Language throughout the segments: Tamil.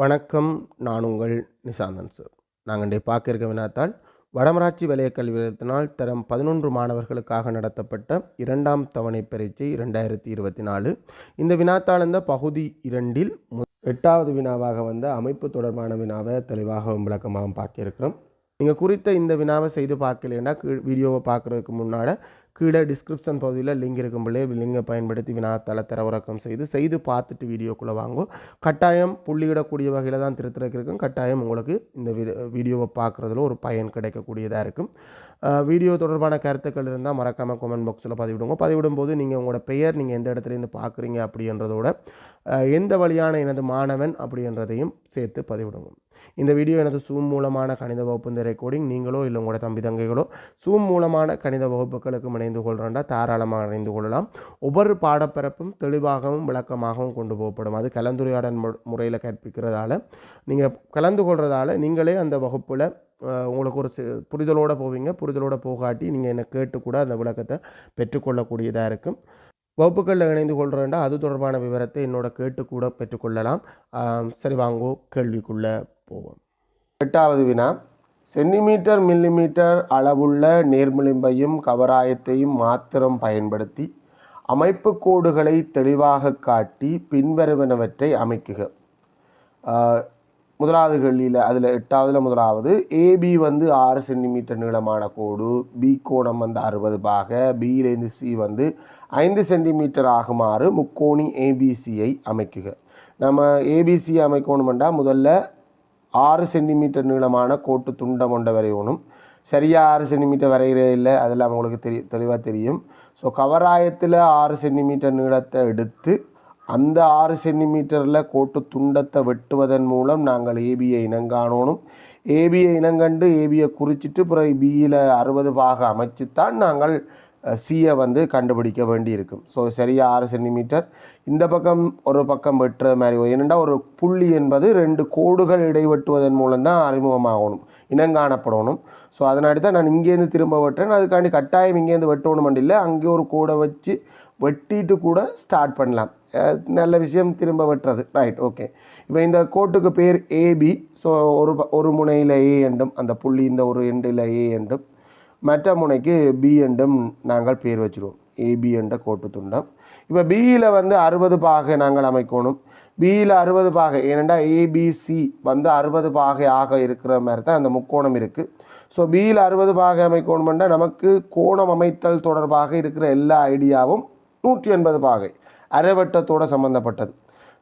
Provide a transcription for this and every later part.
வணக்கம் நான் உங்கள் நிசாந்தன் சார். நாங்கள் இன்றைய பார்க்க இருக்க வினாத்தால் வடமராட்சி வலய கல்வி நிலையத்தினால் தரம் பதினொன்று மாணவர்களுக்காக நடத்தப்பட்ட இரண்டாம் தவணை பரீட்சை இரண்டாயிரத்தி இருபத்தி நாலு. இந்த வினாத்தாள் இந்த பகுதி இரண்டில் மு- எட்டாவது வினாவாக வந்த அமைப்பு தொடர்பான வினாவை தெளிவாக விளக்கமாக பார்க்க இருக்கிறோம். நீங்கள் குறித்த இந்த வினாவை செய்து பார்க்கலைன்னா கீழ் வீடியோவை பார்க்குறதுக்கு முன்னால் கீழே டிஸ்கிரிப்ஷன் பகுதியில் லிங்க் இருக்கும் பிள்ளையே. லிங்கை பயன்படுத்தி வினாத்தாள தரவிறக்கம் செய்து செய்து பார்த்துட்டு வீடியோக்குள்ளே வாங்கும் கட்டாயம் புள்ளியிடக்கூடிய வகையில் தான் திருத்தறதுக்கு இருக்கும். கட்டாயம் உங்களுக்கு இந்த வீடியோவை பார்க்குறதுல ஒரு பயன் கிடைக்கக்கூடியதாக இருக்கும். வீடியோ தொடர்பான கருத்துக்கள் இருந்தால் மறக்காமல் கமெண்ட் பாக்ஸில் பதிவிடுங்க. பதிவிடும் போது நீங்கள் உங்களோட பெயர் நீங்கள் எந்த இடத்துலேருந்து பார்க்குறீங்க அப்படின்றதோட எந்த வழியான எனது மாணவன் அப்படின்றதையும் சேர்த்து பதிவிடுங்க. இந்த வீடியோ எனது சூம் மூலமான கணித வகுப்பு இந்த ரெக்கார்டிங் நீங்களோ இல்லை உங்களோட தம்பி தங்கைகளோ சூம் மூலமான கணித வகுப்புகளுக்கும் இணைந்து கொள்கிறோண்டா தாராளமாக இணைந்து கொள்ளலாம். ஒவ்வொரு பாடப்பரப்பும் தெளிவாகவும் விளக்கமாகவும் கொண்டு போகப்படும். அது கலந்துரையாடல் முறையில் கற்பிக்கிறதால நீங்கள் கலந்து கொள்கிறதால நீங்களே அந்த வகுப்பில் உங்களுக்கு ஒரு புரிதலோடு போவீங்க. புரிதலோடு போகாட்டி நீங்கள் என்னை கேட்டு கூட அந்த விளக்கத்தை பெற்றுக்கொள்ளக்கூடியதாக இருக்கும். வகுப்புகளில் இணைந்து கொள்கிறேன்டா அது தொடர்பான விவரத்தை என்னோட கேட்டு கூட பெற்றுக்கொள்ளலாம் சரி வாங்கோ கேள்விக்குள்ளே. போவோம். எட்டாவது வினா. சென்டிமீட்டர் மில்லிமீட்டர் அளவுள்ள நேர்மிளிம்பையும் கவராயத்தையும் மாத்திரம் பயன்படுத்தி அமைப்பு கோடுகளை தெளிவாக காட்டி பின்வருவனவற்றை அமைக்குக. முதலாவது கேள்வியில் அதில் எட்டாவதில் முதலாவது ஏபி வந்து ஆறு சென்டிமீட்டர் நீளமான கோடு பி கோணம் வந்து அறுபது பாக பியிலேருந்து சி வந்து ஐந்து சென்டிமீட்டர் ஆகுமாறு முக்கோணி ஏபிசியை அமைக்குக. நம்ம ஏபிசி அமைக்கணுமெண்டா முதல்ல ஆறு சென்டிமீட்டர் நீளமான கோட்டு துண்டம் கொண்ட வரையணும் சரியாக ஆறு சென்டிமீட்டர் வரைகிறே இல்லை அதெல்லாம் உங்களுக்கு தெரிய தெளிவாக தெரியும். ஸோ கவராயத்தில் ஆறு சென்டிமீட்டர் நீளத்தை எடுத்து அந்த ஆறு சென்டிமீட்டரில் கோட்டு துண்டத்தை வெட்டுவதன் மூலம் நாங்கள் ஏபியை இனங்காணோனும் ஏபியை இனங்கண்டு ஏபியை குறிச்சிட்டு பிறகு பியில் அறுபது பாக அமைச்சுத்தான் நாங்கள் சியை வந்து கண்டுபிடிக்க வேண்டி இருக்கும் ஸோ சரியாக ஆறு சென்டிமீட்டர் இந்த பக்கம் ஒரு பக்கம் வெட்டுற மாதிரி வரும். ஏனெண்டா ஒரு புள்ளி என்பது ரெண்டு கோடுகள் இடைவெட்டுவதன் மூலம் தான் அறிமுகமாகணும். இனங்காணப்படணும். ஸோ அதனாடி தான் நான் இங்கேருந்து திரும்ப வெட்டுறேன். அதுக்காண்டி கட்டாயம் இங்கேருந்து வெட்டணும் இல்லை. அங்கே ஒரு கூடை வச்சு வெட்டிட்டு கூட ஸ்டார்ட் பண்ணலாம். நல்ல விஷயம் திரும்ப வெட்டுறது. ரைட் ஓகே இப்போ இந்த கோட்டுக்கு பேர் ஏபி ஸோ ஒரு ப- ஒரு முனையில் ஏ எண்டும் அந்த புள்ளி இந்த ஒரு எண்டில் ஏ எண்டும் மற்ற முனைக்கு பிஎண்டும் நாங்கள் பேர் வச்சுருவோம். ஏபி என்ற கோட்டு துண்டம். இப்போ பியில் வந்து அறுபது பாகை நாங்கள் அமைக்கணும். பியில் அறுபது பாகை ஏனெண்டா ஏபிசி வந்து அறுபது பாகை ஆக இருக்கிற மாதிரி தான் அந்த முக்கோணம் இருக்குது ஸோ பியில் அறுபது பாகை அமைக்கணும்னா நமக்கு கோணம் அமைத்தல் தொடர்பாக இருக்கிற எல்லா ஐடியாவும் நூற்றி எண்பது பாகை அரைவட்டத்தோட சம்மந்தப்பட்டது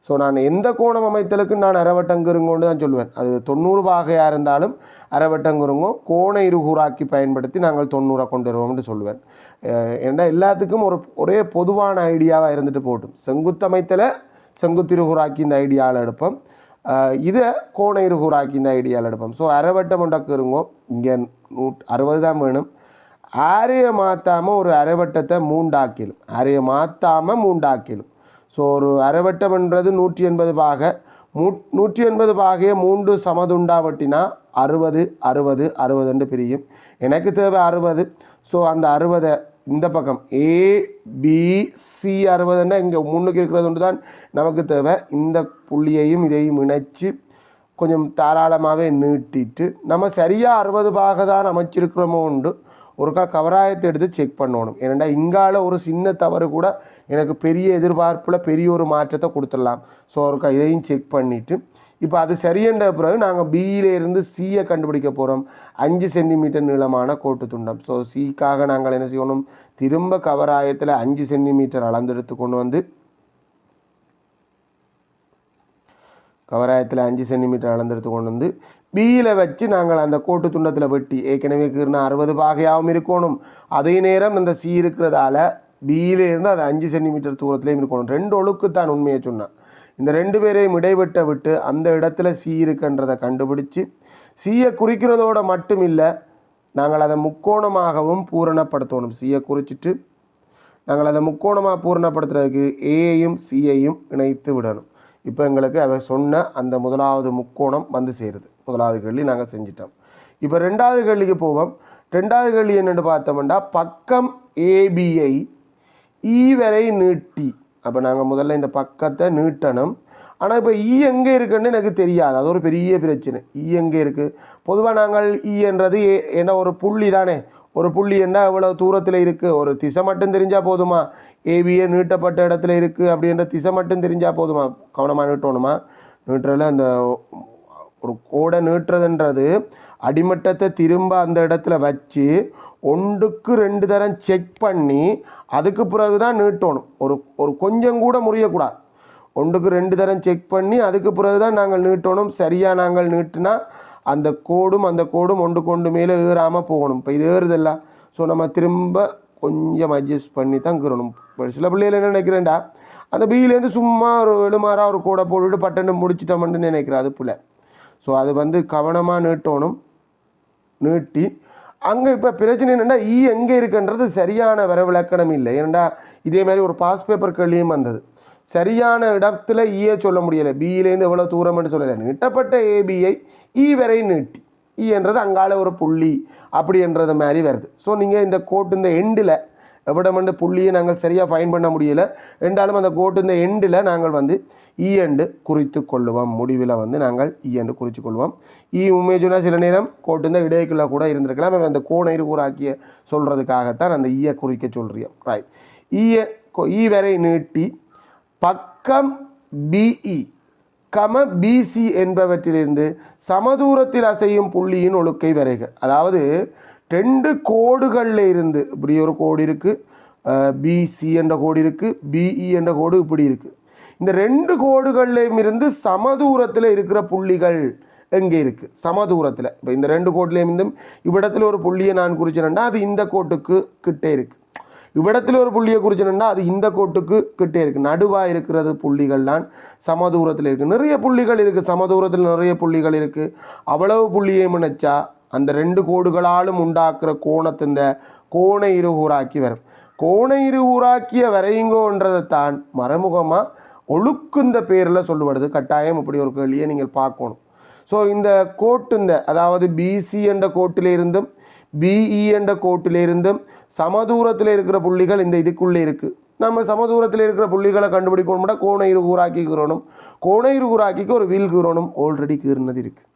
ஸோ நான் எந்த கோணம் அமைத்தலுக்கு நான் அறவட்டங்குருங்கோன்னு தான் சொல்லுவேன். அது தொண்ணூறு பாகையாக இருந்தாலும் அரைவட்டங்குருங்கோ கோண இருகூறாக்கி பயன்படுத்தி நாங்கள் தொண்ணூறை கொண்டு வருவோம்னு சொல்லுவேன். ஏன்னா எல்லாத்துக்கும் ஒரு ஒரே பொதுவான ஐடியாவாக இருந்துட்டு போட்டும். செங்குத்தமைத்தலை செங்குத்திருகூறாக்கி இந்த ஐடியாவில் எடுப்போம். இதை கோண இருகூறாக்கி இந்த ஐடியாவில் எடுப்போம். ஸோ அரைவட்டம் உண்டாக்குருங்கோ இங்கே நூ அறுபது தான் வேணும். ஆரையை மாற்றாமல் ஒரு அரைவட்டத்தை மூண்டாக்கிலும். ஆரையை மாற்றாமல் மூண்டாக்கிலும். ஸோ ஒரு அரைவட்டம்ன்றது நூற்றி எண்பது பாக. மூ நூற்றி எண்பது பாகையை மூன்று சமதுண்டா வட்டினா அறுபது அறுபது அறுபதுன்னு பிரியும். எனக்கு தேவை அறுபது. ஸோ அந்த அறுபதை இந்த பக்கம் ஏ பி சி அறுபதுன்னா இங்கே முன்னுக்கு இருக்கிறது ஒன்று தான் நமக்கு தேவை. இந்த புள்ளியையும் இதையும் இணைச்சி கொஞ்சம் தாராளமாகவே நீட்டிட்டு நம்ம சரியாக அறுபது பாக தான் அமைச்சிருக்கிறோமோ உண்டு ஒருக்கா கவராயத்தை எடுத்து செக் பண்ணணும். ஏனெண்டா இங்கால ஒரு சின்ன தவறு கூட எனக்கு பெரிய எதிர்பார்ப்பில் பெரிய ஒரு மாற்றத்தை கொடுத்துடலாம். ஸோ ஒருக்கா இதையும் செக் பண்ணிவிட்டு இப்போ அது சரியென்ற பிறகு நாங்கள் பியிலேருந்து சியை கண்டுபிடிக்க போகிறோம் அஞ்சு சென்டிமீட்டர் நீளமான கோட்டு துண்டம். ஸோ சிக்காக நாங்கள் என்ன செய்யணும்? திரும்ப கவராயத்தில் அஞ்சு சென்டிமீட்டர் அளந்தெடுத்து கொண்டு வந்து கவராயத்தில் அஞ்சு சென்டிமீட்டர் அளந்தெடுத்து கொண்டு வந்து பியில் வச்சு நாங்கள் அந்த கோட்டு துண்டத்தில் வெட்டி ஏற்கனவே கீர்னா அறுபது பாகையாகவும் இருக்கணும். அதே நேரம் இந்த சி இருக்கிறதால பியிலேருந்து அது அஞ்சு சென்டிமீட்டர் தூரத்துலேயும் இருக்கணும். ரெண்டு ஒழுக்கு தான் உண்மையை சொன்னான். இந்த ரெண்டு பேரையும் இடைவெட்ட விட்டு அந்த இடத்துல சி இருக்குன்றதை கண்டுபிடிச்சு சியை குறிக்கிறதோட மட்டும் இல்லை நாங்கள் அதை முக்கோணமாகவும் பூரணப்படுத்தணும். சியை குறிச்சிட்டு நாங்கள் அதை முக்கோணமாக பூரணப்படுத்துறதுக்கு ஏயையும் சியையும் இணைத்து விடணும். இப்போ எங்களுக்கு அதை சொன்ன அந்த முதலாவது முக்கோணம் வந்து சேருது. முதலாவது கேள்வி நாங்கள் செஞ்சிட்டோம். இப்போ ரெண்டாவது கேள்விக்கு போவோம். ரெண்டாவது கேள்வி என்னென்னு பார்த்தோம்னா பக்கம் ஏபியை ஈ வரை நீட்டி. அப்போ நாங்கள் முதல்ல இந்த பக்கத்தை நீட்டணும். ஆனால் இப்போ ஈ எங்கே இருக்குன்னு எனக்கு தெரியாது. அது ஒரு பெரிய பிரச்சனை. ஈ எங்கே இருக்குது பொதுவாக நாங்கள் ஈ என்றது ஏ- என்ன ஒரு புள்ளி தானே. ஒரு புள்ளி என்ன இவ்வளோ தூரத்தில் இருக்குது ஒரு திசை மட்டும் தெரிஞ்சால் போதுமா? ஏபிஏ நீட்டப்பட்ட இடத்துல இருக்குது அப்படின்ற திசை மட்டும் தெரிஞ்சால் போதுமா? கவனமாக நீட்டணுமா? நீட்டுறதுல அந்த ஒரு கோடை நீட்டுறதுன்றது அடிமட்டத்தை திரும்ப அந்த இடத்துல வச்சு ஒன்றுக்கு ரெண்டு தரம் செக் பண்ணி அதுக்கு பிறகு தான் நீட்டணும். ஒரு ஒரு கொஞ்சம் கூட முறியக்கூடாது. ஒன்றுக்கு ரெண்டு தரம் செக் பண்ணி அதுக்கு பிறகு தான் நாங்கள் நீட்டணும். சரியாக நாங்கள் நீட்டினா அந்த கோடும் அந்த கோடும் ஒன்று கொண்டு மேலே ஏறாமல் போகணும். இப்போ இது ஏறுதில்ல. ஸோ நம்ம திரும்ப கொஞ்சம் அட்ஜஸ்ட் பண்ணி தான் கீறணும் சில பிள்ளைகள் என்ன நினைக்கிறேன்டா அந்த பியிலேருந்து சும்மா ஒரு எழுமாறா ஒரு கூடை போட்டுட்டு பட்டன்னு முடிச்சிட்டோம்னு நினைக்கிறேன் அது புள்ள. ஸோ அது வந்து கவனமாக நீட்டணும். நீட்டி அங்கே இப்போ பிரச்சனை என்னென்னா ஈ எங்கே இருக்குன்றது சரியான வர விளக்கணம் இல்லை. ஏன்னா இதே மாதிரி ஒரு பாஸ் பேப்பர் கேள்வியும் வந்தது. சரியான இடத்துல இயே சொல்ல முடியலை. பியிலேருந்து எவ்வளோ தூரம்னு சொல்லலை. நீட்டப்பட்ட ஏபிஐ ஈ வரை நீட்டி. ஈ என்றது அங்கால ஒரு புள்ளி அப்படின்றது மாதிரி வருது. ஸோ நீங்கள் இந்த கோட்டு இந்த எண்டில் எவ்வளோ புள்ளியை நாங்கள் சரியாக ஃபைன் பண்ண முடியலை. என்றாலும் அந்த கோட்டு இந்த எண்டில் நாங்கள் வந்து E இஎண்டு குறித்து கொள்ளுவோம். முடிவில் வந்து நாங்கள் e இஎண்டு குறித்து கொள்வோம். E ஈ உமேஜுனா சில நேரம் கோட்டு இந்த கூட இருந்திருக்கலாம். அவன் அந்த கோண இருகூறாக்கிய சொல்கிறதுக்காகத்தான் அந்த ஈயை குறிக்க சொல்கிறோம் ரைட் ஈய ஈ வரை நீட்டி பக்கம் பிஇ கம பிசி என்பவற்றிலிருந்து சமதூரத்தில் அசையும் புள்ளியின் ஒழுக்கை வரைக. அதாவது ரெண்டு கோடுகளில் இருந்து இப்படி ஒரு கோடு இருக்குது பிசி என்ற கோடு இருக்குது பிஇ என்ற கோடு இப்படி இருக்குது இந்த ரெண்டு கோடுகள்லையும் இருந்து சமதூரத்தில் இருக்கிற புள்ளிகள் எங்கே இருக்குது சமதூரத்தில். இப்போ இந்த ரெண்டு கோட்லேயும் இருந்தும் இவ்விடத்தில் ஒரு புள்ளியை நான் குறிச்சினேன்னா அது இந்த கோட்டுக்கு கிட்டே இருக்குது இவ்விடத்தில் ஒரு புள்ளியை குறிச்சேன்னா அது இந்த கோட்டுக்கு கிட்டே இருக்குது நடுவாக இருக்கிறது புள்ளிகள்லாம் சமதூரத்தில் இருக்குது நிறைய புள்ளிகள் இருக்குது சமதூரத்தில் நிறைய புள்ளிகள் இருக்குது அவ்வளவு புள்ளியை நினைச்சா அந்த ரெண்டு கோடுகளாலும் உண்டாக்குற கோணத்தின் கோண இருகூறாக்கி வரும். கோண இருகூறாக்கிய வரையுங்கோன்றதை தான் மறைமுகமாக ஒழுக்குந்த பேரில் சொல்லப்படுது கட்டாயம் இப்படி ஒரு கேள்வியை நீங்கள் பார்க்கணும். ஸோ இந்த கோட்டுந்த அதாவது பிசி என்ற கோட்டில் இருந்தும் பிஇ என்ற கோட்டிலிருந்தும் சமதூரத்தில் இருக்கிற புள்ளிகள் இந்த இதுக்குள்ளே இருக்குது நம்ம சமதூரத்தில் இருக்கிற புள்ளிகளை கண்டுபிடிக்கணும்னா கோண இருகூறாக்கி கீறணும். கோண இருகூறாக்கிக்கு ஒரு வில் கீறணும். ஆல்ரெடி கீறினது இருக்குது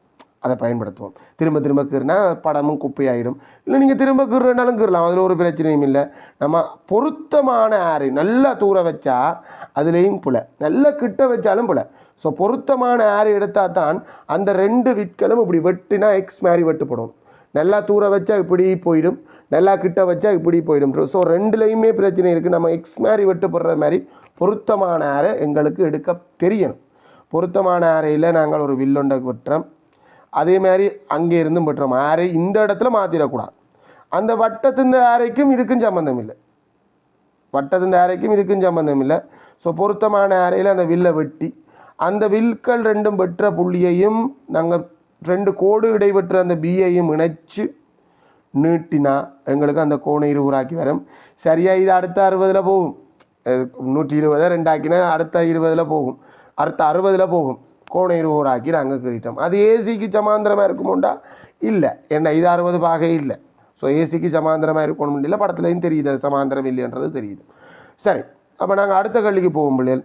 அதை பயன்படுத்துவோம். திரும்ப திரும்ப கீறினா படமும் குப்பையாயிடும். இல்லை நீங்கள் திரும்ப கீறுனாலும் கீறலாம். அதில் ஒரு பிரச்சனையும் இல்லை. நம்ம பொருத்தமான ஆறு நல்லா தூர வச்சா அதுலேயும் புல. நல்லா கிட்ட வச்சாலும் புல. ஸோ பொருத்தமான ஆறு எடுத்தால் தான் அந்த ரெண்டு விட்களும் இப்படி வெட்டினா எக்ஸ் மாதிரி வெட்டுப்படும். நல்லா தூர வச்சா இப்படி போயிடும். நல்லா கிட்ட வச்சா இப்படி போயிடும். ஸோ ரெண்டுலேயுமே பிரச்சனை இருக்குது நம்ம எக்ஸ் மாதிரி வெட்டுப்படுற மாதிரி பொருத்தமான ஆரை எங்களுக்கு எடுக்க தெரியணும். பொருத்தமான ஆரையில் நாங்கள் ஒரு வில்லொண்டை வெட்டுறோம். அதே மாதிரி அங்கே இருந்தும் வெட்டுறோம். ஆரை இந்த இடத்துல மாற்றிடக்கூடாது அந்த வட்டத்தின் ஆரைக்கும் இதுக்கும் சம்மந்தம் இல்லை. வட்டத்தின் ஆரைக்கும் இதுக்கும் சம்மந்தம் இல்லை. ஸோ பொருத்தமான அறையில் அந்த வில்லை வெட்டி அந்த வில்கள் ரெண்டும் வெற்ற புள்ளியையும் நாங்கள் ரெண்டு கோடு இடைவெற்ற அந்த பியையும் இணைச்சு நீட்டினா எங்களுக்கு அந்த கோணை இருபூறாக்கி வரும். சரியாக இது அடுத்த அறுபதில் போகும். நூற்றி இருபதை ரெண்டாக்கினா அடுத்த இருபதில் போகும். அடுத்த அறுபதில் போகும். கோணை இருபூறாக்கி நாங்கள் கிரிட்டோம். அது ஏசிக்கு சமாந்திரமாக இருக்குமோண்டா? இல்லை. என்ன இது அறுபது பாகை இல்லை. ஸோ ஏசிக்கு சமாந்திரமாக இருக்கணும் இல்லை படத்துலையும் தெரியுது சமாந்திரம் இல்லைன்றது தெரியுது. சரி. அப்போ நாங்கள் அடுத்த கல்விக்கு போவோம் பிள்ளைகள்.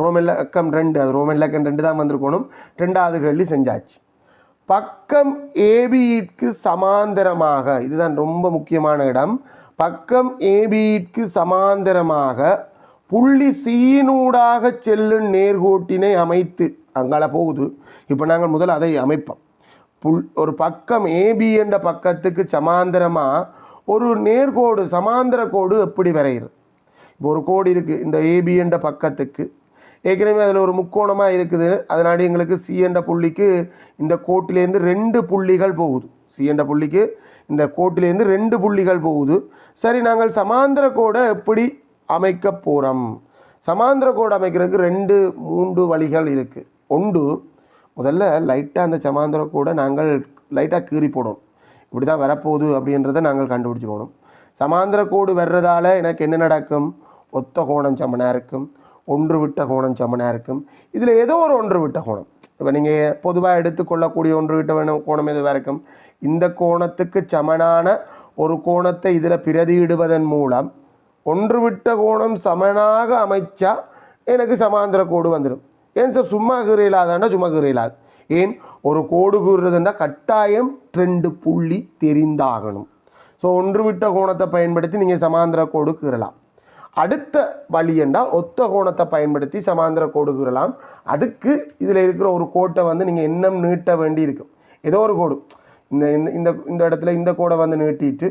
ரோமன் லக்கம் ரெண்டு அது ரோமன் லக்கம் ரெண்டு தான் வந்திருக்கணும். ரெண்டாவது கல்வி செஞ்சாச்சு. பக்கம் ஏபியிற்கு சமாந்தரமாக இதுதான் ரொம்ப முக்கியமான இடம். பக்கம் ஏபியிற்கு சமாந்தரமாக புள்ளி சீனூடாக செல்லும் நேர்கோட்டினை அமைத்து அங்கால போகுது. இப்போ நாங்கள் முதல் அதை அமைப்போம். புல் ஒரு பக்கம் ஏபி என்ற பக்கத்துக்கு சமாந்தரமாக ஒரு நேர்கோடு சமாந்தர கோடு எப்படி வரைகிறது? இப்போ ஒரு கோடு இருக்குது இந்த ஏபிஎன்ற பக்கத்துக்கு. ஏற்கனவே அதில் ஒரு முக்கோணமாக இருக்குது. அதனால எங்களுக்கு சிஎன்ற புள்ளிக்கு இந்த கோட்டிலேருந்து ரெண்டு புள்ளிகள் போகுது. சிஎன்ற புள்ளிக்கு இந்த கோட்டிலேருந்து ரெண்டு புள்ளிகள் போகுது. சரி நாங்கள் சமாந்திர கோடை எப்படி அமைக்க போகிறோம் சமாந்திர கோடு அமைக்கிறதுக்கு ரெண்டு மூன்று வழிகள் இருக்குது ஒன்று முதல்ல லைட்டாக அந்த சமாந்திர கோடை நாங்கள் லைட்டாக கீறி போடணும். இப்படி தான் வரப்போகுது அப்படின்றத நாங்கள் கண்டுபிடிச்சி போகணும். சமாந்திர கோடு வர்றதால எனக்கு என்ன நடக்கும்? ஒத்த கோணம் சமனாக இருக்கும் ஒன்று விட்ட கோணம் சமனாக இருக்கும். இதில் ஏதோ ஒரு ஒன்று விட்ட கோணம். இப்போ நீங்கள் பொதுவாக எடுத்துக்கொள்ளக்கூடிய ஒன்று விட்ட வேணும் கோணம் எதுவாக இருக்கும்? இந்த கோணத்துக்கு சமனான ஒரு கோணத்தை இதில் பிரதியிடுவதன் மூலம் ஒன்று விட்ட கோணம் சமனாக அமைச்சா எனக்கு சமாந்தர கோடு வந்துடும் ஏன் சார் சும்மா கீரையிலாதாண்டா சும்மா கீரையிலாது ஏன்? ஒரு கோடு கூறுறதுன்னா கட்டாயம் ரெண்டு புள்ளி தெரிந்தாகணும். ஸோ ஒன்று விட்ட கோணத்தை பயன்படுத்தி நீங்கள் சமாந்திர கோடு கீறலாம். அடுத்த வழி என்றால் ஒத்த கோணத்தை பயன்படுத்தி சமாந்திர கோடு கூறலாம். அதுக்கு இதில் இருக்கிற ஒரு கோட்டை வந்து நீங்கள் இன்னும் நீட்ட வேண்டி இருக்கும் ஏதோ ஒரு கோடு. இந்த இந்த இந்த இந்த இடத்துல இந்த கோடை வந்து நீட்டிட்டு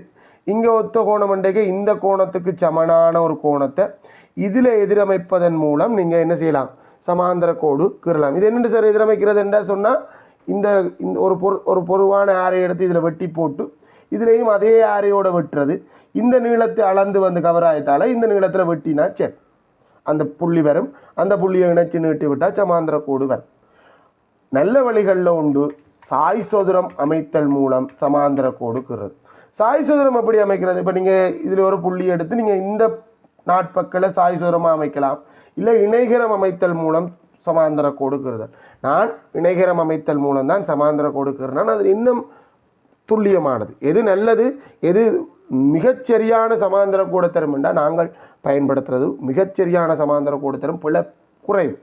இங்கே ஒத்த கோணம் மண்டைக்கு இந்த கோணத்துக்கு சமனான ஒரு கோணத்தை இதில் எதிரமைப்பதன் மூலம் நீங்கள் என்ன செய்யலாம்? சமாந்திர கோடு கீறலாம். இது என்னென்று சார் எதிரமைக்கிறது என்ன சொன்னால் இந்த இந்த ஒரு பொரு ஒரு பொருவான ஆரை எடுத்து இதில் வெட்டி போட்டு இதுலேயும் அதே ஆரையோடு வெட்டுறது. இந்த நீளத்தை அளந்து வந்து கவர் ஆயத்தால இந்த நீளத்தில் வெட்டினா சரி அந்த புள்ளி வரும். அந்த புள்ளியை இணைச்சி நீட்டி விட்டால் சமாந்திர கோடு வரும். நல்ல வழிகளில் உண்டு. சாய் சதுரம் அமைத்தல் மூலம் சமாந்திர கோடு சாய் சதுரம் எப்படி அமைக்கிறது? இப்போ நீங்கள் இதில் ஒரு புள்ளி எடுத்து நீங்கள் இந்த நாட்பக்களை சாய் சதுரமாக அமைக்கலாம். இல்லை இணைகரம் அமைத்தல் மூலம் சமாந்திர கொடுக்கிறது நான் இணைகரம் அமைத்தல் மூலம் தான் சமாந்திர கொடுக்கிறேன் நான் அது இன்னும் துல்லியமானது. எது நல்லது எது மிகச்சரியான சமாந்திர கூடத்தரம் என்றால் நாங்கள் பயன்படுத்துறது மிகச்சரியான சமாந்திர கூடத்தரம் பிழ குறைவு.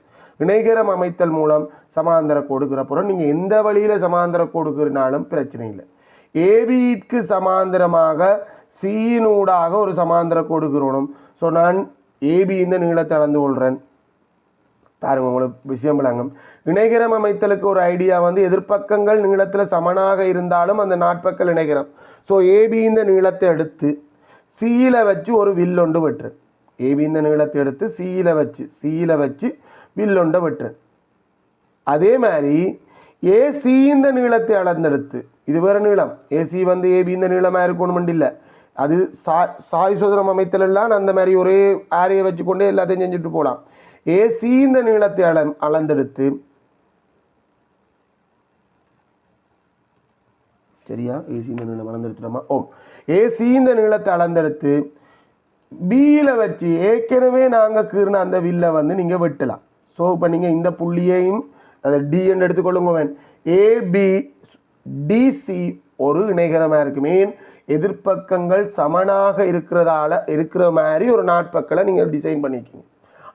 இணைகரம் அமைத்தல் மூலம் சமாந்திர கோடுக்கிற புறம் நீங்கள் எந்த வழியில் சமாந்திர கொடுக்குறனாலும் பிரச்சனை இல்லை. ஏபிக்கு சமாந்திரமாக சீனூடாக ஒரு சமாந்திர கோடுக்கிறோனும் ஸோ நான் ஏபி இந்த நீளத்தை அளந்து கொள்கிறேன் பாருங்க உங்களுக்கு விஷயம் விளங்கும். இணைகரம் அமைத்தலுக்கு ஒரு ஐடியா வந்து எதிர்ப்பக்கங்கள் நீளத்தில் சமனாக இருந்தாலும் அந்த நாட்பக்கல் இணைகரம். ஸோ ஏபி இந்த நீளத்தை எடுத்து சீல வச்சு ஒரு வில்லொண்டு வெட்டுறேன் ஏபி இந்த நீளத்தை எடுத்து சீல வச்சு சீல வச்சு வில்லொண்டை வெட்டுறேன் அதே மாதிரி ஏசி இந்த நீளத்தை அளந்தெடுத்து இது வேறு நீளம். ஏசி வந்து ஏபி இந்த நீளமாக இருக்கணும் இல்லை அது சா சாய் சுதரம் அமைத்தலெல்லாம் அந்த மாதிரி ஒரே ஆரையை வச்சுக்கொண்டே எல்லாத்தையும் செஞ்சுட்டு போகலாம் ஏசி இந்த நீளத்தை அள அளந்தெடுத்து. சரியா? ஏசி இந்த நீளம் அளந்தெடுத்துட்டோமா? ஓம். ஏசி இந்த நீளத்தை அளந்தெடுத்து பியில் வச்சு ஏற்கனவே நாங்கள் கீறின அந்த வில்லை வந்து நீங்கள் வெட்டலாம். ஸோ இப்போ நீங்கள் இந்த புள்ளியையும் அதை டிஎன் எடுத்துக்கொள்ளுங்க வேன். ஏபி டிசி ஒரு இணைகரமாக இருக்கு. மீன் எதிர்ப்பக்கங்கள் சமனாக இருக்கிறதால இருக்கிற மாதிரி ஒரு நாட்பக்களை நீங்கள் டிசைன் பண்ணிக்கிங்க.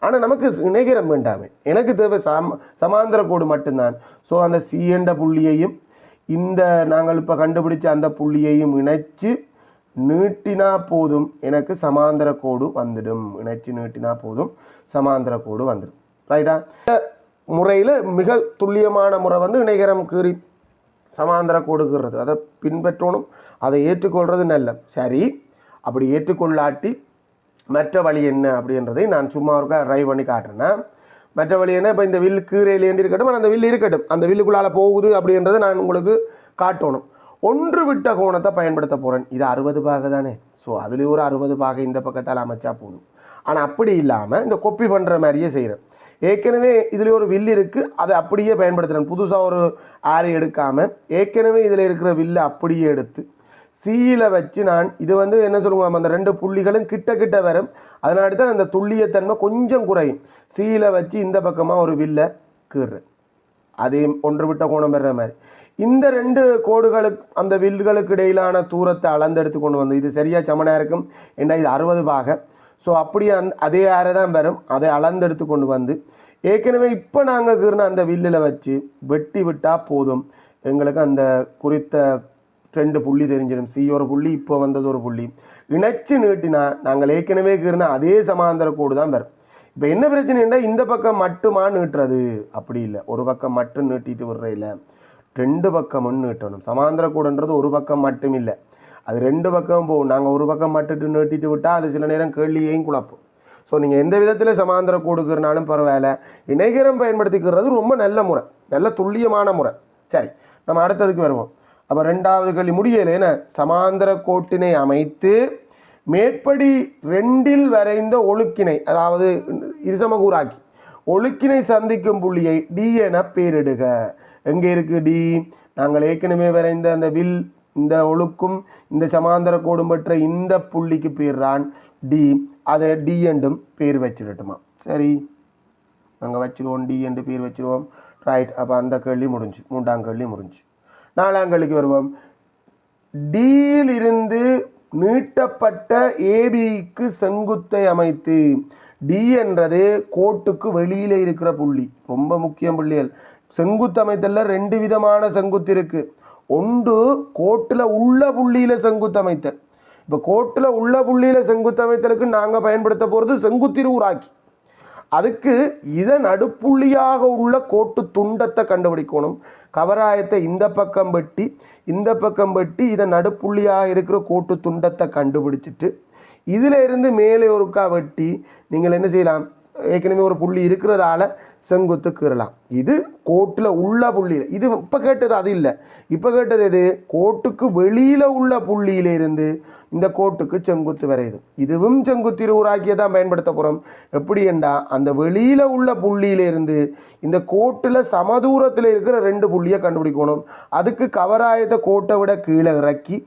ஆனால் நமக்கு இணைகரம் வேண்டாமே. எனக்கு தேவை சம சமாந்திர கோடு மட்டும்தான். ஸோ அந்த சி என்ற புள்ளியையும் இந்த நாங்கள் இப்போ கண்டுபிடிச்ச அந்த புள்ளியையும் இணைச்சு நீட்டினா போதும் எனக்கு சமாந்திர கோடு வந்துடும். இணைச்சு நீட்டினா போதும் சமாந்திர கோடு வந்துடும் ரைட்டா முறையில் மிக துல்லியமான முறை வந்து இணைகரம் கீறி சமாந்திர கொடுக்கிறது அதை பின்பற்றணும் அதை ஏற்றுக்கொள்வது நல்ல. சரி அப்படி ஏற்றுக்கொள்ளாட்டி மற்ற வழி என்ன அப்படின்றதை நான் சும்மா ஒருக்கா ட்ரைவ் பண்ணி காட்டுறேன்னா மற்ற வழி என்ன? இப்போ இந்த வில் கீரையிலேண்டு இருக்கட்டும் ஆனால் அந்த வில் இருக்கட்டும் அந்த வில்லுக்குள்ளால் போகுது அப்படின்றத நான் உங்களுக்கு காட்டணும். ஒன்று விட்ட கோணத்தை பயன்படுத்த போகிறேன் இது அறுபது பாகை தானே. ஸோ அதுலேயும் ஒரு அறுபது பாகை இந்த பக்கத்தால் அமைச்சா போதும். ஆனால் அப்படி இல்லாமல் இந்த கொப்பி பண்ணுற மாதிரியே செய்கிறேன் ஏற்கனவே இதில் ஒரு வில் இருக்குது அதை அப்படியே பயன்படுத்துகிறேன் புதுசாக ஒரு ஆரை எடுக்காமல் ஏற்கனவே இதில் இருக்கிற வில்லை அப்படியே எடுத்து சியில் வச்சு நான் இது வந்து என்ன சொல்லுவாங்க அந்த ரெண்டு புள்ளிகளும் கிட்ட கிட்ட வரும். அதனால தான் அந்த துல்லியத்தன்மை கொஞ்சம் குறையும். சியில் வச்சு இந்த பக்கமாக ஒரு வில்லை கீறுறேன் அதே ஒன்று விட்ட கோணம் பெற மாதிரி. இந்த ரெண்டு கோடுகளுக்கு அந்த வில்களுக்கு இடையிலான தூரத்தை அளந்தெடுத்து கொண்டு வந்து இது சரியாக சமனாக இருக்கும்? ஏன்னா இது அறுபது பாக. ஸோ அப்படியே அந் அதே ஆரை தான் வரும். அதை அளந்தெடுத்து கொண்டு வந்து ஏற்கனவே இப்போ நாங்கள் கீர்ன அந்த வில்லில் வச்சு வெட்டி விட்டால் போதும். எங்களுக்கு அந்த குறித்த ரெண்டு புள்ளி தெரிஞ்சிடும். சி ஒரு புள்ளி இப்போ வந்தது ஒரு புள்ளி. இணைச்சு நீட்டினா நாங்கள் ஏற்கனவே கீறின அதே சமாந்தர கோடு தான் வரும். இப்போ என்ன பிரச்சனைன்னா இந்த பக்கம் மட்டுமா நீட்டுறது? அப்படி இல்லை. ஒரு பக்கம் மட்டும் நீட்டிட்டு விடுற இல்லை. ரெண்டு பக்கமும் நீட்டணும். சமாந்திர கூடன்றது ஒரு பக்கம் மட்டும் இல்லை. அது ரெண்டு பக்கம் போகும். நாங்கள் ஒரு பக்கம் மட்டுட்டு நீட்டிட்டு விட்டால் அது சில நேரம் கேள்வியையும் குழப்பும். ஸோ நீங்கள் எந்த விதத்தில் சமாந்திர கூடுக்கிறனாலும் பரவாயில்ல. இணைகரம் பயன்படுத்திக்கிறது ரொம்ப நல்ல முறை. நல்ல துல்லியமான முறை. சரி நம்ம அடுத்ததுக்கு வருவோம். அப்போ ரெண்டாவது கேள்வி முடியலை. என்ன? சமாந்தர கோட்டினை அமைத்து மேற்படி ரெண்டில் வரைந்த ஒழுக்கினை அதாவது இருசமகூராக்கி ஒழுக்கினை சந்திக்கும் புள்ளியை டி என பேரிடுக எங்கே இருக்கு டி? நாங்கள் ஏற்கனவே வரைந்த அந்த வில் இந்த ஒழுக்கும் இந்த சமாந்தர கோடும் பெற்ற இந்த புள்ளிக்கு பேர்றான் டி. அதை டி என்றும் பேர் வச்சிடட்டுமா? சரி. நாங்கள் வச்சுருவோம் டி என்று பேர் வச்சுருவோம். ரைட் அப்போ அந்த கேள்வி முடிஞ்சு மூன்றாம் கேள்வி முடிஞ்சு. நாலாங்கலுக்கு வருவோம். டியில் இருந்து நீட்டப்பட்ட ஏபிக்கு செங்குத்தை அமைத்து டி என்றது கோட்டுக்கு வெளியில் இருக்கிற புள்ளி. ரொம்ப முக்கியம் புள்ளிகள். செங்குத்து அமைத்தல்ல ரெண்டு விதமான செங்குத்து இருக்கு. ஒன்று கோட்டில் உள்ள புள்ளியில் செங்குத்து அமைத்தல். இப்போ கோட்டில் உள்ள புள்ளியில செங்குத்து அமைத்தலுக்கு நாங்கள் பயன்படுத்த செங்குத்திரு உருவாகி அதுக்கு இதன் நடுப்புள்ளியாக உள்ள கோட்டு துண்டத்தை கண்டுபிடிக்கணும். கவராயத்தை இந்த பக்கம் வெட்டி இந்த பக்கம் வெட்டி இதை நடுப்புள்ளியாக இருக்கிற கோட்டு துண்டத்தை கண்டுபிடிச்சிட்டு இதில் இருந்து மேலே ஒருக்கா வெட்டி நீங்கள் என்ன செய்யலாம்? ஏற்கனவே ஒரு புள்ளி இருக்கிறதால செங்குத்து கீறலாம். இது கோட்டில் உள்ள புள்ளியில் இது இப்போ கேட்டது அது இல்லை. இப்போ கேட்டது எது? கோட்டுக்கு வெளியில் உள்ள புள்ளியிலிருந்து இந்த கோட்டுக்கு செங்குத்து வரையுது. இதுவும் செங்குத்து இருவுராக்கியை தான் பயன்படுத்த போகிறோம் எப்படி என்றால் அந்த வெளியில் உள்ள புள்ளியிலிருந்து இந்த கோட்டில் சமதூரத்தில் இருக்கிற ரெண்டு புள்ளியை கண்டுபிடிக்கணும். அதுக்கு கவராயத்தை கோட்டை விட கீழே இறக்கி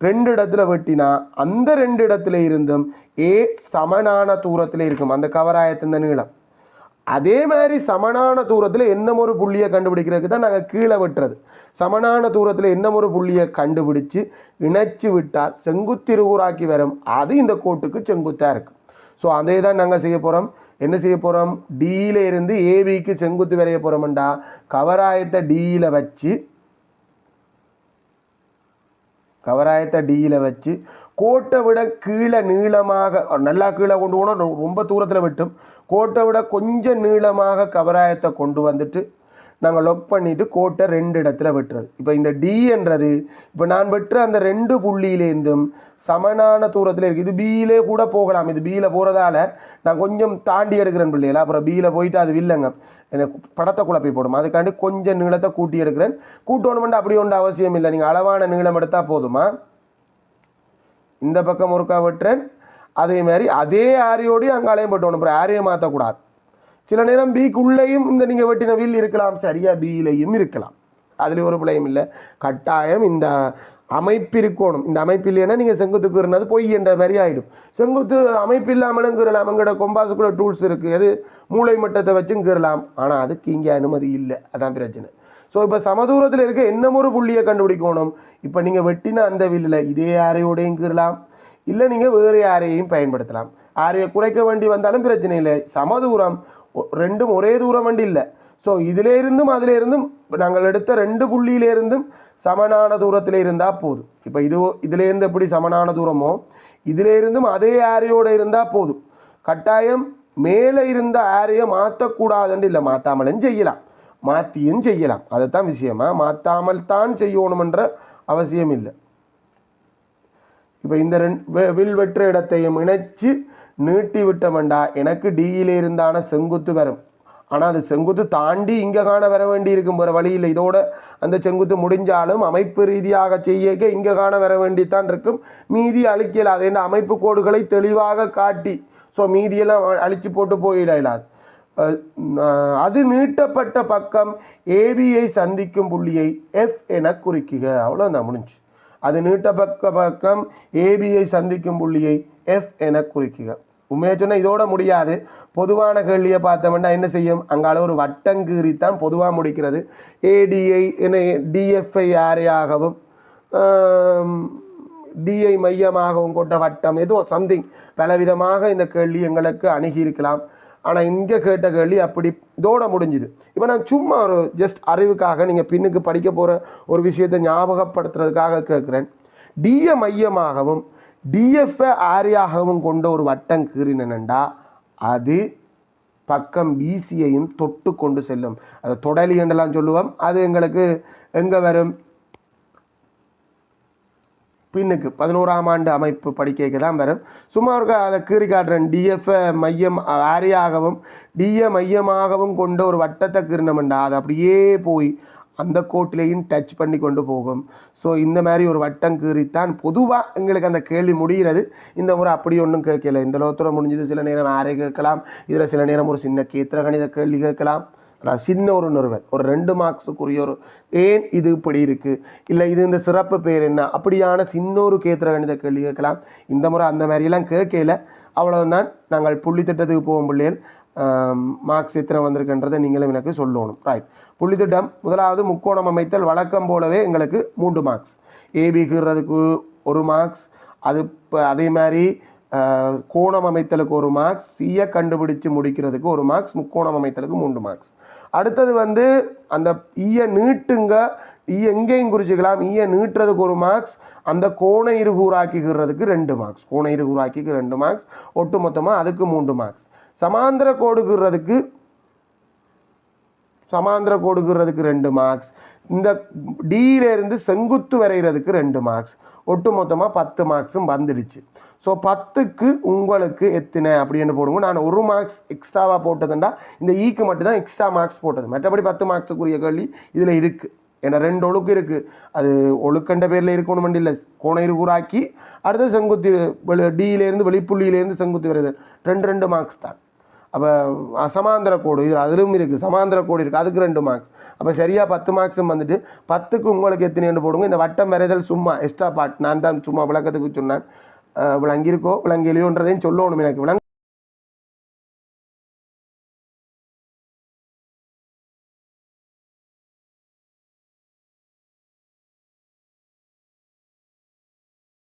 ரெண்டு இடத்துல வெட்டினா அந்த ரெண்டு இடத்துல இருந்தும் ஏ சமனான தூரத்தில் இருக்கும். அந்த கவராயத்தின் நீளம். அதே மாதிரி சமனான தூரத்தில் என்ன ஒரு புள்ளியை கண்டுபிடிக்கிறதுக்கு தான் நாங்கள் கீழே வெட்டுறது. சமனான தூரத்தில் என்ன ஒரு புள்ளியை கண்டுபிடிச்சு இணைச்சு விட்டால் செங்குத்திருவுராக்கி வரும். அது இந்த கோட்டுக்கு செங்குத்தாக இருக்கும். ஸோ அதே தான் நாங்கள் செய்ய போகிறோம் என்ன செய்ய போகிறோம் டியில இருந்து ஏபிக்கு செங்குத்து வரைய போகிறோம்டா கவராயத்தை டியில் வச்சு கவராயத்தை டியில் வச்சு கோட்டை விட கீழே நீளமாக நல்லா கீழே கொண்டு போனால் ரொ- ரொம்ப தூரத்தில் விட்டும். கோட்டை விட கொஞ்சம் நீளமாக கவராயத்தை கொண்டு வந்துட்டு நாங்கள் லொக் பண்ணிவிட்டு கோட்டை ரெண்டு இடத்துல வெட்டுறது. இப்போ இந்த டி என்றது இப்போ நான் வெட்டுற அந்த ரெண்டு புள்ளியிலேருந்தும் சமனான தூரத்தில் இருக்குது இது பியிலே கூட போகலாம். இது பியில் போகிறதால நான் கொஞ்சம் தாண்டி எடுக்கிறேன் பிள்ளைகளா. அப்புறம் பியில் போயிட்டு அது இல்லைங்க எனக்கு படத்தை குழப்பி போடும். அதுக்காண்டி கொஞ்சம் நீளத்தை கூட்டி எடுக்கிறேன். கூட்டணுமெண்டு அப்படி ஒன்று அவசியம் இல்லை. நீங்கள் அளவான நீளம் எடுத்தால் போதுமா? இந்த பக்கம் ஒருக்கா வெட்டுறேன். அதே மாதிரி அதே ஆரியோடையும் அங்காலையும் போட்டு அப்புறம் ஆரியை மாற்றக்கூடாது சில நேரம் பிக்குள்ளேயும் இந்த நீங்கள் வெட்டின வில் இருக்கலாம் சரியா? பியிலையும் இருக்கலாம். அதில் ஒரு பிள்ளையும் இல்லை. கட்டாயம் இந்த அமைப்பு இருக்கணும். இந்த அமைப்பு இல்லைன்னா நீங்கள் செங்குத்துக்கு இருந்தது பொய் என்ற மாதிரி ஆகிடும் செங்குத்து அமைப்பு இல்லாமலும் கீறலாம். எங்களோட கொம்பாசுக்குள்ள டூல்ஸ் இருக்குது அது மூளை மட்டத்தை வச்சும் கீறலாம். ஆனால் அதுக்கு இங்கே அனுமதி இல்லை. அதான் பிரச்சனை. ஸோ இப்போ சமதூரத்தில் இருக்க என்னமொரு ஒரு புள்ளியை கண்டுபிடிக்கணும். இப்போ நீங்கள் வெட்டின அந்த வில்லில் இதே யாரையோடையும் கீறலாம். இல்லை நீங்கள் வேறு யாரையும் பயன்படுத்தலாம். யாரையை குறைக்க வேண்டி வந்தாலும் பிரச்சனை இல்லை. சமதூரம் ரெண்டும் ஒரே தூரம் வண்டி இல்லை. ஸோ இதிலே இருந்தும் அதிலே இருந்தும் நாங்கள் எடுத்த ரெண்டு புள்ளியிலே இருந்தும் சமனான தூரத்தில் இருந்தால் போதும். இப்போ இது இதிலேருந்து எப்படி சமனான தூரமோ இதிலே இருந்தும் அதே ஆரியோடு இருந்தால் போதும். கட்டாயம் மேலே இருந்த ஏரியை மாற்றக்கூடாதுன்னு இல்லை மாற்றாமலும் செய்யலாம். மாற்றியும் செய்யலாம். அதுதான் விஷயமா? மாற்றாமல் தான் செய்யணுமென்ற அவசியம் இல்லை. இப்போ இந்த ரெண்டு வில் வெற்ற இடத்தையும் இணைச்சு நீட்டி விட்டோம்டா எனக்கு டியில் இருந்தான செங்குத்து வரும். ஆனால் அது செங்குத்து தாண்டி இங்கே காண வர வேண்டி இருக்கும் வேறு வழியில் இதோட அந்த செங்குத்து முடிஞ்சாலும் அமைப்பு ரீதியாக செய்யக்க இங்கே காண வர வேண்டித்தான் இருக்கும். மீதி அழிக்கல அது என்ன அமைப்பு கோடுகளை தெளிவாக காட்டி. ஸோ மீதியெல்லாம் அழித்து போட்டு போயிடலாது அது நீட்டப்பட்ட பக்கம் ஏபியை சந்திக்கும் புள்ளியை எஃப் என குறிக்குக. அவ்வளோதான் முடிஞ்சு. அது நீட்டப்பட்ட பக்கம் ஏபியை சந்திக்கும் புள்ளியை எஃப் என குறிக்குக. உண்மையாக சொன்னால் இதோட முடியாது. பொதுவான கேள்வியை பார்த்தோம்னா என்ன செய்யும்? அங்கால ஒரு வட்டங்கீறித்தான் பொதுவாக முடிக்கிறது. ஏடிஐ என்ன டிஎஃப்ஐ ஆரையாகவும் டிஐ மையமாகவும் கொண்ட வட்டம் ஏதோ சம்திங் பலவிதமாக இந்த கேள்வி எங்களுக்கு அணுகியிருக்கலாம் ஆனால் இங்கே கேட்ட கேள்வி அப்படி இதோட முடிஞ்சுது. இப்போ நான் சும்மா ஒரு ஜஸ்ட் அறிவுக்காக நீங்கள் பின்னுக்கு படிக்க போகிற ஒரு விஷயத்தை ஞாபகப்படுத்துறதுக்காக கேட்குறேன் டிஎ மையமாகவும் டிஎஃப்ஐ ஆரியாகவும் கொண்ட ஒரு வட்டம் கீறினண்டா அது பக்கம் பிசியையும் தொட்டு கொண்டு செல்லும். அது தொடலி என்றெல்லாம் சொல்லுவோம். அது எங்களுக்கு எங்கே வரும்? பின்னுக்கு பதினோராம் ஆண்டு அமைப்பு படிக்கைக்கு தான் வரும். சும்மா இருக்க அதை கீறி காட்டுறேன். டிஎஃப்ஐ மையம் ஆரியாகவும் டிஎ மையமாகவும் கொண்ட ஒரு வட்டத்தை கீறினமெண்டா அது அப்படியே போய் அந்த கோட்டிலையும் டச் பண்ணி கொண்டு போகும். ஸோ இந்த மாதிரி ஒரு வட்டம் கீறித்தான் பொதுவாக எங்களுக்கு அந்த கேள்வி முடிகிறது. இந்த முறை அப்படி ஒன்றும் கேட்கல. இந்த லோத்துறை முடிஞ்சது சில நேரம் ஆரை கேட்கலாம். இதில் சில நேரம் ஒரு சின்ன கேத்திர கணித கேள்வி கேட்கலாம். அதாவது சின்ன ஒரு நிறுவன் ஒரு ரெண்டு மார்க்ஸுக்குரிய ஒரு ஏன் இது இப்படி இருக்குது இல்லை இது இந்த சிறப்பு பேர் என்ன? அப்படியான சின்ன ஒரு கேத்திர கணித கேள்வி கேட்கலாம். இந்த முறை அந்த மாதிரியெல்லாம் கேட்கல. அவ்வளவுதான். நாங்கள் புள்ளி திட்டத்துக்கு போகும் பிள்ளைகள் மார்க்ஸ் எத்தனை வந்திருக்குன்றதை நீங்களும் எனக்கு சொல்லணும். ரைட் புள்ளித்திட்டம். முதலாவது முக்கோணம் அமைத்தல் வழக்கம் போலவே எங்களுக்கு மூன்று மார்க்ஸ் ஏபி ஒரு மார்க்ஸ் அது இப்போ அதே மாதிரி கோணம் அமைத்தலுக்கு ஒரு மார்க்ஸ் சியை கண்டுபிடிச்சு முடிக்கிறதுக்கு ஒரு மார்க்ஸ் முக்கோணம் அமைத்தலுக்கு மூன்று மார்க்ஸ் அடுத்தது வந்து அந்த e ஈய நீட்டுங்க. E ஈ எங்கேயும் குறிச்சிக்கலாம். ஈய e நீட்டுறதுக்கு ஒரு மார்க்ஸ் அந்த கோண இருகூறாக்கிக்கிறதுக்கு ரெண்டு மார்க்ஸ் கோண இருகூறாக்கிக்கு ரெண்டு மார்க்ஸ் ஒட்டு மொத்தமாக அதுக்கு மூன்று மார்க்ஸ் சமாந்திர கோடுக்குறதுக்கு சமாந்திர கோடுகிறதுக்கு ரெண்டு மார்க்ஸ் இந்த D-ல செங்குத்து வரைகிறதுக்கு ரெண்டு மார்க்ஸ் ஒட்டு மொத்தமாக பத்து மார்க்ஸும் வந்துடுச்சு. ஸோ பத்துக்கு உங்களுக்கு எத்தனை அப்படின்னு போடுங்க. நான் ஒரு மார்க்ஸ் எக்ஸ்ட்ராவாக போட்டதுண்டா இந்த e ஈக்கு மட்டும்தான் எக்ஸ்ட்ரா மார்க்ஸ் போட்டது. மற்றபடி பத்து மார்க்ஸுக்குரிய கேள்வி இதில் இருக்குது ஏன்னா ரெண்டு ஒழுக்கு இருக்குது அது ஒழுக்கண்ட பேரில் இருக்கணும் இல்லை கோணையிறு இருகூறாக்கி அடுத்து செங்குத்து வெளி- D வெளிப்புள்ளியிலேருந்து செங்குத்து வருது ரெண்டு ரெண்டு மார்க்ஸ் தான். அப்போ சமாந்திர கோடு இது அதிலும் இருக்குது சமாந்திர கோடு இருக்குது அதுக்கு ரெண்டு மார்க்ஸ் அப்போ சரியாக பத்து மார்க்ஸும் வந்துட்டு பத்துக்கு உங்களுக்கு எத்தனைன்னு போடுங்க. இந்த வட்டம் வரைதல் சும்மா எக்ஸ்ட்ரா பார்ட் நான் தான் சும்மா விளக்கத்துக்கு சொன்னேன். விளங்கியிருக்கோ விளங்கலையோன்றதையும் சொல்லணும் எனக்கு. விளங்க